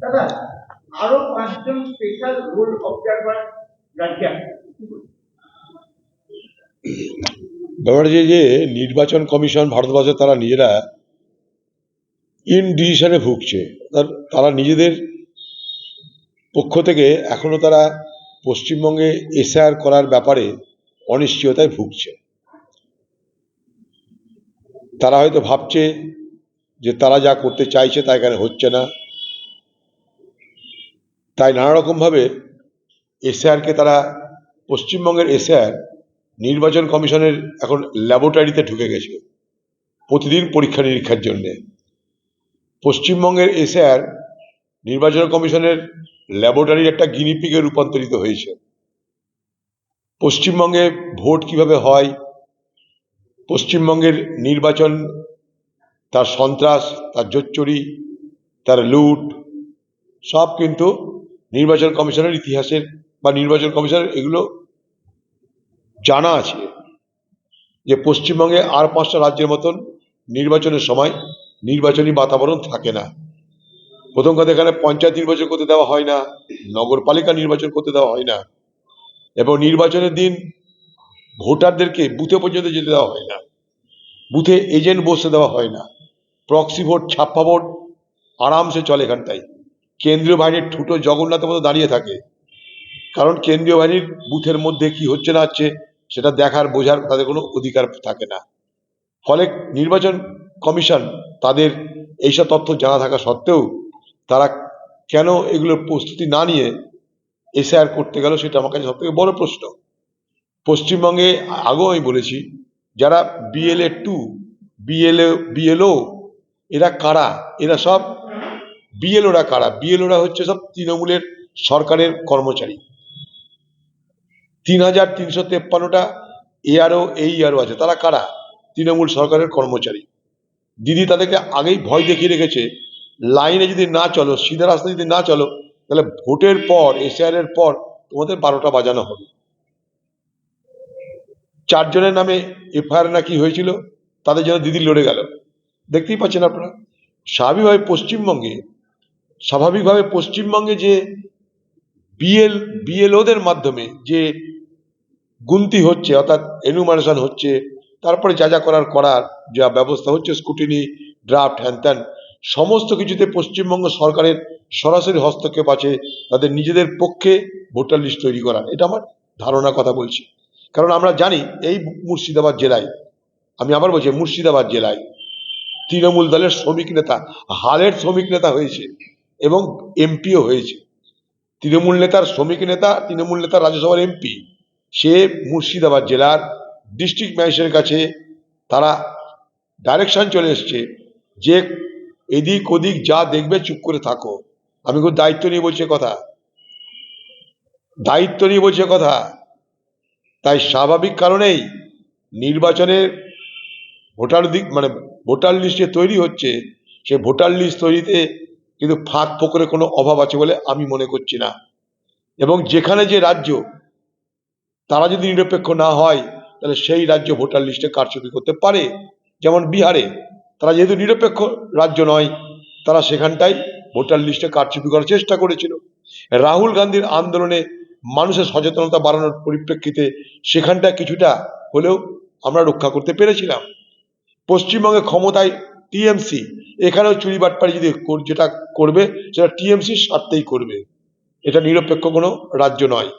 দাদা আরও পাঁচজন স্পেশাল রোল অবজারভার রাজ্যে ব্যাপারটা যে নির্বাচন কমিশন ভারতবর্ষে তারা নিজেরা ইন ডিসিশনে ভুগছে। তারা নিজেদের পক্ষ থেকে এখনও তারা পশ্চিমবঙ্গে এসআর করার ব্যাপারে অনিশ্চয়তায় ভুগছে। তারা হয়তো ভাবছে যে তারা যা করতে চাইছে তা এখানে হচ্ছে না। তাই নানা রকমভাবে এসআরকে তারা, পশ্চিমবঙ্গের এসআর নির্বাচন কমিশনের এখন ল্যাবরেটরিতে ঢুকে গেছে, প্রতিদিন পরীক্ষা নিরীক্ষার জন্যে। পশ্চিমবঙ্গের এসআর নির্বাচন কমিশনের ল্যাবরেটরির একটা গিনিপিকে রূপান্তরিত হয়েছে। পশ্চিমবঙ্গে ভোট কীভাবে হয়, পশ্চিমবঙ্গের নির্বাচন তার সন্ত্রাস, তার জোচ্চুরি, তার লুট, সব কিন্তু নির্বাচন কমিশনের ইতিহাসের বা নির্বাচন কমিশনের এগুলো জানা আছে যে পশ্চিমবঙ্গে আর পাঁচটা রাজ্যের মতন নির্বাচনের সময় নির্বাচনী বাতাবরণ থাকে না। প্রথম কথা এখানে পঞ্চায়েত নির্বাচন করতে দেওয়া হয় না, নগরপালিকা নির্বাচন করতে দেওয়া হয় না এবং নির্বাচনের দিন ভোটারদেরকে বুথে পর্যন্ত যেতে দেওয়া হয় না, বুথে এজেন্ট বসতে দেওয়া হয় না। প্রক্সি ভোট ছাপ্পা ভোট আরামসে চলে এখানটায় কেন্দ্রীয় বাহিনীর ঠুটো জগন্নাথের মতো দাঁড়িয়ে থাকে কারণ কেন্দ্রীয় বাহিনীর বুথের মধ্যে কি হচ্ছে না হচ্ছে সেটা দেখার বোঝার তাদের কোনো অধিকার থাকে না। ফলে নির্বাচন কমিশন তাদের এইসব তথ্য জানা থাকা সত্ত্বেও তারা কেন এগুলোর প্রস্তুতি না নিয়ে এসআর করতে গেল সেটা আমার কাছে সব থেকে বড় প্রশ্ন। পশ্চিমবঙ্গে আগেও আমি বলেছি, যারা বিএলএ টু বিএলএ বিএলও এরা কারা? এরা সব বিএলওরা কারা? বিএলওরা হচ্ছে সব তৃণমূলের সরকারের কর্মচারী। তিন হাজার তিনশো তেপ্পান্নটা এআরও এইআরও আছে। তারা কারা? তৃণমূল সরকারের কর্মচারী। দিদি তাদেরকে আগেই ভয় দেখিয়ে রেখেছে, লাইনে যদি না চলো, সিধা রাস্তা যদি না চলো, তাহলে ভোটের পর এর পর তোমাদের বারোটা বাজানো হবে। চারজনের নামে এফআইআর না কি হয়েছিল, তাদের জন্য দিদি লড়ে গেল। দেখতেই পাচ্ছেন আপনারা? স্বাভাবিকভাবে পশ্চিমবঙ্গে স্বাভাবিকভাবে পশ্চিমবঙ্গে যে বিএল বিএলওদের মাধ্যমে যে গুনতি হচ্ছে, অর্থাৎ এনুমারেশন হচ্ছে, তারপরে যা যা করার করার যা ব্যবস্থা হচ্ছে স্কুটিনি ড্রাফট হ্যান সমস্ত কিছুতে পশ্চিমবঙ্গ সরকারের সরাসরি হস্তক্ষেপ আছে, তাদের নিজেদের পক্ষে ভোটার লিস্ট তৈরি করার। এটা আমার ধারণা কথা বলছি। কারণ আমরা জানি এই মুর্শিদাবাদ জেলায়, আমি আবার বলছি মুর্শিদাবাদ জেলায় তৃণমূল দলের শ্রমিক নেতা, হালের শ্রমিক নেতা হয়েছে এবং এমপিও হয়েছে। তৃণমূল নেতার শ্রমিক নেতা, তৃণমূল নেতা রাজ্যসভার এমপি, সে মুর্শিদাবাদ জেলার ডিস্ট্রিক্ট ম্যাজিস্ট্রেটের কাছে তারা ডাইরেকশন চলে এসছে যে এদিক ওদিক যা দেখবে চুপ করে থাকো। আমি খুব দায়িত্ব নিয়ে বলছি কথা। দায়িত্ব নিয়ে বলছি কথা। তাই স্বাভাবিক কারণেই নির্বাচনের ভোটার দিক মানে ভোটার লিস্ট যে তৈরি হচ্ছে, সে ভোটার লিস্ট তৈরিতে কিন্তু ফাঁক ফোকরে কোনো অভাব আছে বলে আমি মনে করছি না। এবং যেখানে যে রাজ্য তারা যদি নিরপেক্ষ না হয়, তাহলে সেই রাজ্য ভোটার লিস্টে কারচুপি করতে পারে। যেমন বিহারে, তারা যেহেতু নিরপেক্ষ রাজ্য নয়, তারা সেখানটাই ভোটার লিস্টে কারচুপি করার চেষ্টা করেছিল। রাহুল গান্ধীর আন্দোলনে মানুষের সচেতনতা বাড়ানোর পরিপ্রেক্ষিতে সেখানটা কিছুটা হলেও আমরা রক্ষা করতে পেরেছিলাম। পশ্চিমবঙ্গে ক্ষমতায় টিএমসি, এখানেও চুরি বাটপাড়ি যদি যেটা করবে, সেটা টিএমসির স্বার্থেই করবে। এটা নিরপেক্ষ কোনো রাজ্য নয়।